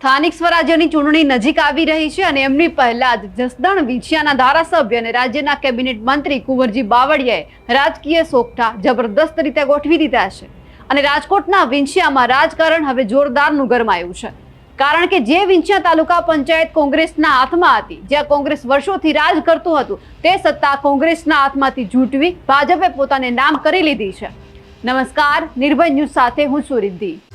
સ્થાનિક સ્વરાજ્યની ચૂંટણી નજીક આવી રહી છે અને એમની પહેલા જ જસદણ, વિછિયાના ધારાસભ્ય અને રાજ્યના કેબિનેટ મંત્રી કુંવરજી બાવળિયાએ રાજકીય સોગઠા જબરદસ્ત રીતે ગોઠવી દીધા છે. અને રાજકોટના વિંછિયામાં રાજકારણ હવે જોરદારનું ગરમાયું છે. કારણ કે જે વિંછિયા તાલુકા પંચાયત કોંગ્રેસના હાથમાં હતી, જ્યાં કોંગ્રેસ વર્ષોથી રાજ કરતું હતું, તે સત્તા કોંગ્રેસના હાથમાંથી ઝૂંટવી ભાજપે પોતાને નામ કરી લીધી છે. નમસ્કાર, નિર્ભય ન્યૂઝ સાથે હું સુરિદ્ધિ રિદ્ધિ.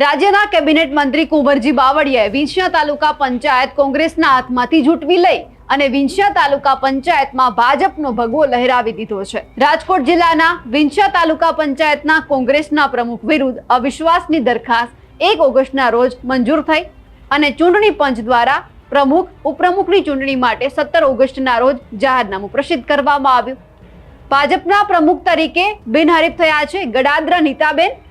રાજ્યના કેબિનેટ મંત્રી કુંવરજી બાવળીયાએ વિંછિયા તાલુકા પંચાયત કોંગ્રેસના હાથમાંથી ઝૂંટવી લઈ અને વિંછિયા તાલુકા પંચાયતમાં ભાજપનો ભગવો લહેરાવી દીધો છે. રાજકોટ જિલ્લાના વિંછિયા તાલુકા પંચાયતના કોંગ્રેસના પ્રમુખ વિરુદ્ધ અવિશ્વાસની દરખાસ્ત એક ઓગસ્ટના રોજ મંજૂર થઈ અને ચૂંટણી પંચ દ્વારા પ્રમુખ, ઉપપ્રમુખની ચૂંટણી માટે સત્તર ઓગસ્ટના રોજ જાહેરનામું પ્રસિદ્ધ કરવામાં આવ્યું. ભાજપના પ્રમુખ તરીકે બિનહરીફ થયા છે ગડાદ્ર નીતાબેન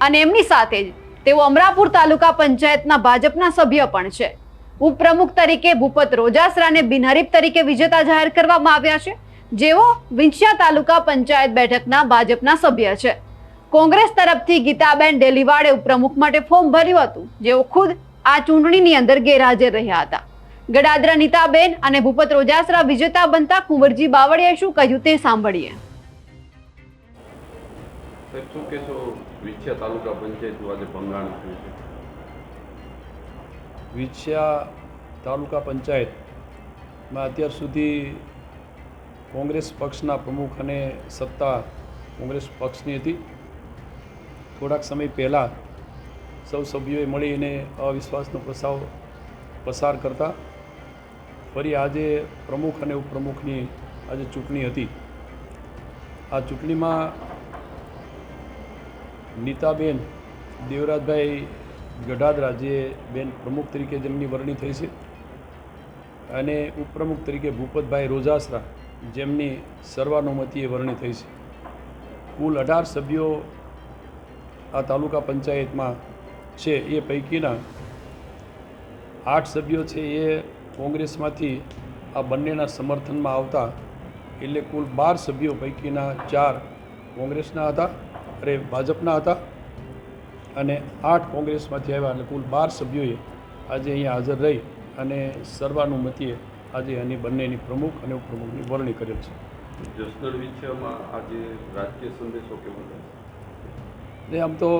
અને એમની સાથે જ તેઓ અમરાપુર તાલુકા પંચાયતના ભાજપના સભ્ય પણ છે. ઉપપ્રમુખ તરીકે ભૂપત રોજાસરાને બિનહરીફ તરીકે વિજેતા જાહેર કરવામાં આવ્યા છે, જેઓ વિંછિયા તાલુકા પંચાયત બેઠકના ભાજપના સભ્ય છે. કોંગ્રેસ તરફથી ગીતાબેન ડેલીવાડે ઉપપ્રમુખ માટે ફોર્મ ભર્યું હતું, જેઓ ખુદ આ ચૂંટણીની અંદર ગેરહાજર રહ્યા હતા. ગડાદરા નીતાબેન અને ભૂપત રોજાસરા વિજેતા બનતા કુંવરજી બાવળીએ શું કહ્યું તે સાંભળીએ. વિછિયા તાલુકા પંચાયતનું આજે ભંગાણ થયું છે. વિછિયા તાલુકા પંચાયતમાં અત્યાર સુધી કોંગ્રેસ પક્ષના પ્રમુખ અને સત્તા કોંગ્રેસ પક્ષની હતી. થોડાક સમય પહેલાં સૌ સભ્યોએ મળીને અવિશ્વાસનો પ્રસ્તાવ પસાર કરતા. ફરી આજે પ્રમુખ અને ઉપપ્રમુખની આજે ચૂંટણી હતી. આ ચૂંટણીમાં નીતાબેન દેવરાજભાઈ ગઢાદરા જે બેન પ્રમુખ તરીકે જેમની વરણી થઈ છે અને ઉપપ્રમુખ તરીકે ભૂપતભાઈ રોજાસરા જેમની સર્વાનુમતિએ વરણી થઈ છે. કુલ અઢાર સભ્યો આ તાલુકા પંચાયતમાં છે. એ પૈકીના આઠ સભ્યો છે એ કોંગ્રેસમાંથી આ બંનેના સમર્થનમાં આવતા. એટલે કુલ બાર સભ્યો પૈકીના ચાર કોંગ્રેસના હતા. અરે ભાજપના હતા અને આઠ કોંગ્રેસમાંથી આવ્યા એટલે કુલ બાર સભ્યોએ આજે અહીંયા હાજર રહી અને સર્વાનુમતિએ આજે એની બંનેની પ્રમુખ અને ઉપપ્રમુખની વરણી કરેલ છે. જસદણ વિછિયામાં આજે રાજકીય સંદેશો કેવો ને આમ તો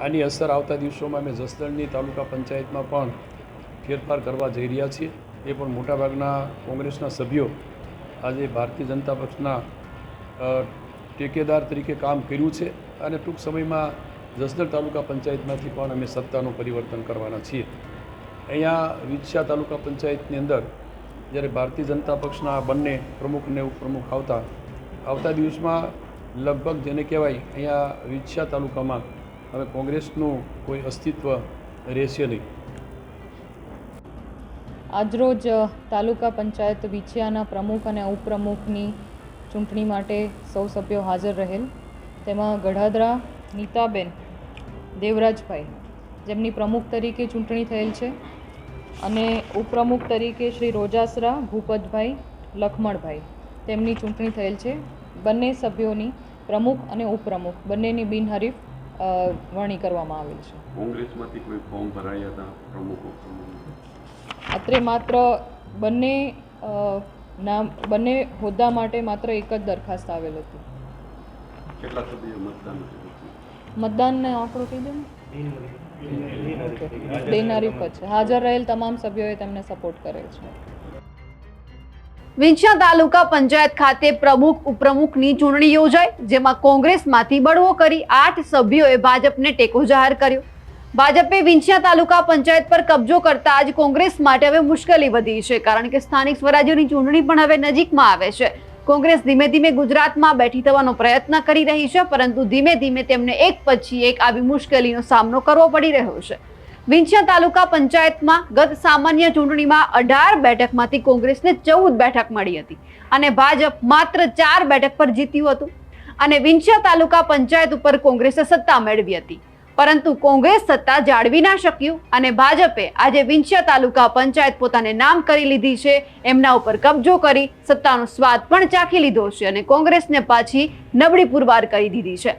આની અસર આવતા દિવસોમાં અમે જસદણની તાલુકા પંચાયતમાં પણ ફેરફાર કરવા જઈ રહ્યા છીએ. એ પણ મોટાભાગના કોંગ્રેસના સભ્યો આજે ભારતીય જનતા પક્ષના ટેકેદાર તરીકે કામ કર્યું છે અને ટૂંક સમયમાં જસદણ તાલુકા પંચાયતમાંથી પણ અમે સત્તાનું પરિવર્તન કરવાના છીએ. અહીંયા વિછિયા તાલુકા પંચાયતની અંદર જ્યારે ભારતીય જનતા પક્ષના બંને પ્રમુખ અને ઉપપ્રમુખ આવતા આવતા દિવસમાં લગભગ જેને કહેવાય અહીંયા વિછિયા તાલુકામાં હવે કોંગ્રેસનું કોઈ અસ્તિત્વ રહેશે નહીં. આજરોજ તાલુકા પંચાયત વિછિયાના પ્રમુખ અને ઉપપ્રમુખની ચૂંટણી માટે સૌ સભ્યો હાજર રહેલ. તેમાં ગઢાદરા નીતાબેન દેવરાજભાઈ જેમની પ્રમુખ તરીકે ચૂંટણી થયેલ છે અને ઉપપ્રમુખ તરીકે શ્રી રોજાસરા ભૂપતભાઈ લખમણભાઈ તેમની ચૂંટણી થયેલ છે. બંને સભ્યોની પ્રમુખ અને ઉપપ્રમુખ બંનેની બિનહરીફ વરણી કરવામાં આવેલ છે. કોંગ્રેસમાંથી કોઈ ફોર્મ ભરાયા હતા? પ્રમુખ અત્રે માત્ર બંને નામ બંને હોદ્દા માટે માત્ર એક જ દરખાસ્ત આવેલ હતી. કેટલા સભ્યો મતદાન મતદાનને આંકડો કહી દો ને. ઓકે. બિનહરીફ હાજર રહેલ તમામ સભ્યોએ તેમને સપોર્ટ કરેલ છે. વિંછા તાલુકા પંચાયત ખાતે પ્રમુખ ઉપપ્રમુખની ચૂંટણી યોજાઈ જેમાં કોંગ્રેસમાંથી બળવો કરી આઠ સભ્યોએ ભાજપને ટેકો જાહેર કર્યો. ભાજપે વિંછિયા તાલુકા પંચાયત પર કબજો કરતા આજ કોંગ્રેસ માટે હવે મુશ્કેલી વધી છે, કારણ કે સ્થાનિક સ્વરાજ્યની ચૂંટણી પણ હવે નજીકમાં આવે છે. કોંગ્રેસ ધીમે ધીમે ગુજરાતમાં બેઠી થવાનો પ્રયત્ન કરી રહી છે, પરંતુ ધીમે ધીમે તેમને એક પછી એક આવી મુશ્કેલીનો સામનો કરવો પડી રહ્યો છે. વિંછિયા તાલુકા પંચાયતમાં ગત સામાન્ય ચૂંટણીમાં અઢાર બેઠકમાંથી કોંગ્રેસને ચૌદ બેઠક મળી હતી અને ભાજપ માત્ર ચાર બેઠક પર જીત્યું હતું. અને વિંછિયા તાલુકા પંચાયત ઉપર કોંગ્રેસે સત્તા મેળવી હતી. પરંતુ કોંગ્રેસ સત્તા જાળવી ના શક્યું અને ભાજપે આજે વિંછિયા તાલુકા પંચાયત પોતાને નામ કરી લીધી છે. એમના ઉપર કબજો કરી સત્તાનો સ્વાદ પણ ચાખી લીધો છે અને કોંગ્રેસને પાછી નબળી પુરવાર કરી દીધી છે.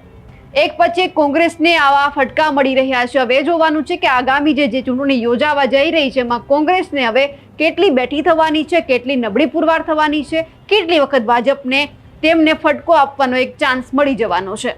એક પછી કોંગ્રેસને આવા ફટકા મળી રહ્યા છે. હવે જોવાનું છે કે આગામી જે ચૂંટણી યોજાવા જઈ રહી છે, એમાં કોંગ્રેસને હવે કેટલી બેઠી થવાની છે, કેટલી નબળી પુરવાર થવાની છે, કેટલી વખત ભાજપને તેમને ફટકો આપવાનો એક ચાન્સ મળી જવાનો છે.